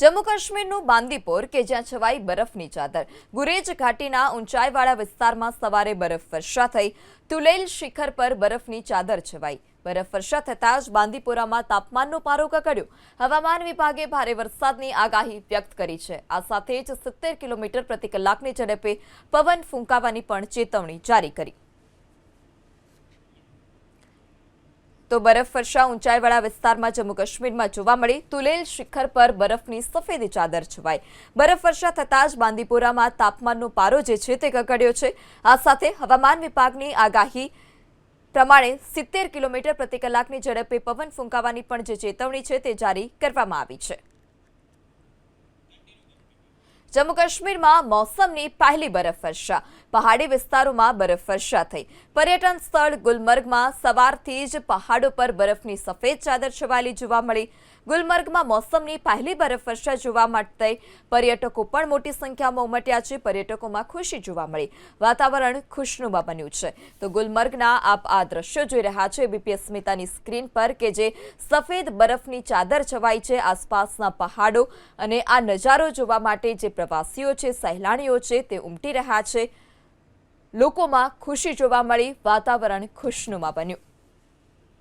જમ્મુ કાશ્મીરનું બાંદીપોર કે જ્યાં છવાઈ બરફની ચાદર. ગુરેજ ઘાટીના ઊંચાઈવાળા વિસ્તારમાં સવારે બરફ વર્ષા થઈ. તુલેલ શિખર પર બરફની ચાદર છવાઈ. બરફ વર્ષા થતાં જ બાંદીપોરામાં તાપમાનનો પારો કકડ્યો. હવામાન વિભાગે ભારે વરસાદની આગાહી વ્યક્ત કરી છે. આ સાથે જ સિત્તેર કિલોમીટર પ્રતિ કલાકની ઝડપે પવન ફૂંકાવાની પણ ચેતવણી જારી કરી. તો બરફવર્ષા ઊંચાઈવાળા વિસ્તારમાં જમ્મુ કાશ્મીરમાં જોવા મળી. તુલેલ શિખર પર બરફની સફેદ ચાદર છવાઈ. બરફવર્ષા થતાં જ બાંદીપોરામાં તાપમાનનો પારો જે છે તે ગગડ્યો છે. આ સાથે હવામાન વિભાગની આગાહી પ્રમાણે સિત્તેર કિલોમીટર પ્રતિ કલાકની ઝડપે પવન ફૂંકાવાની પણ જે ચેતવણી છે તે જારી કરવામાં આવી છે. જમ્મુ કાશ્મીરમાં મોસમની પહેલી બરફવર્ષા પહાડી વિસ્તારોમાં બરફવર્ષા થઈ. પર્યટન સ્થળ ગુલમર્ગમાં સવારથી જ પહાડો પર બરફની સફેદ ચાદર છવાયેલી જોવા મળી. ગુલમર્ગમાં મોસમની પહેલી બરફવર્ષા જોવા મળતા પર્યટકો પણ મોટી સંખ્યામાં ઉમટ્યા છે. પર્યટકોમાં ખુશી જોવા મળી. વાતાવરણ ખુશનુમા બન્યું છે. તો ગુલમર્ગના આપ આ દ્રશ્યો જોઈ રહ્યા છો બીપીએસ સ્મિતાની સ્ક્રીન પર કે જે સફેદ બરફની ચાદર છવાઈ છે આસપાસના પહાડો અને આ નજારો જોવા માટે જે પ્રવાસીઓ છે, સહેલાણીઓ છે તે ઉમટી રહ્યા છે. લોકોમાં ખુશી જોવા મળી વાતાવરણ ખુશનુમા બન્યું.